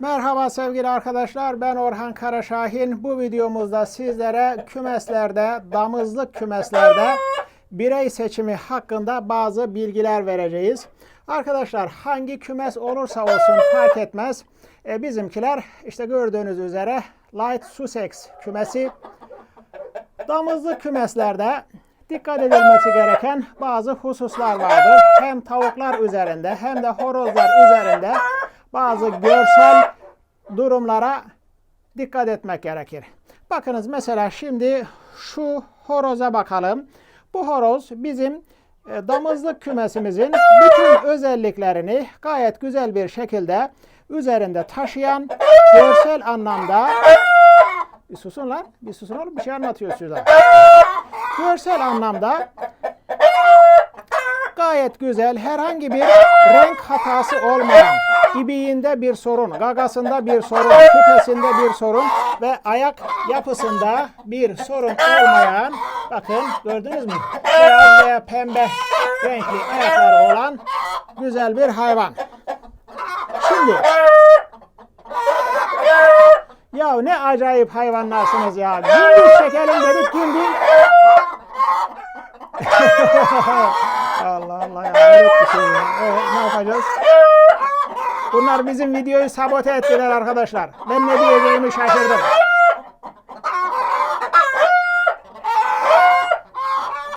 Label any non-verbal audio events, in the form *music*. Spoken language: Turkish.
Merhaba sevgili arkadaşlar. Ben Orhan Karaşahin. Bu videomuzda sizlere kümeslerde, damızlık kümeslerde birey seçimi hakkında bazı bilgiler vereceğiz. Arkadaşlar hangi kümes olursa olsun fark etmez. E, bizimkiler işte gördüğünüz üzere Light Sussex kümesi. Damızlık kümeslerde dikkat edilmesi gereken bazı hususlar vardır. Hem tavuklar üzerinde hem de horozlar üzerinde bazı görsel durumlara dikkat etmek gerekir. Bakınız mesela şimdi şu horoza bakalım. Bu horoz bizim e, damızlık kümesimizin bütün özelliklerini gayet güzel bir şekilde üzerinde taşıyan görsel anlamda bir susun lan. Bir susun oğlum. Bir şey anlatıyor size. Görsel anlamda gayet güzel. Herhangi bir renk hatası olmayan, ibiğinde bir sorun, gagasında bir sorun, küpesinde bir sorun ve ayak yapısında bir sorun olmayan, bakın gördünüz mü? Beyaz veya pembe renkli ayakları olan güzel bir hayvan. Şimdi ya ne acayip hayvanlarsınız ya. Gündüz çekelim dedik gündüz. *laughs* Allah Allah şey ya. Evet, ne yapacağız? Bunlar bizim videoyu sabote ettiler arkadaşlar. Ben ne diyeceğimi şaşırdım.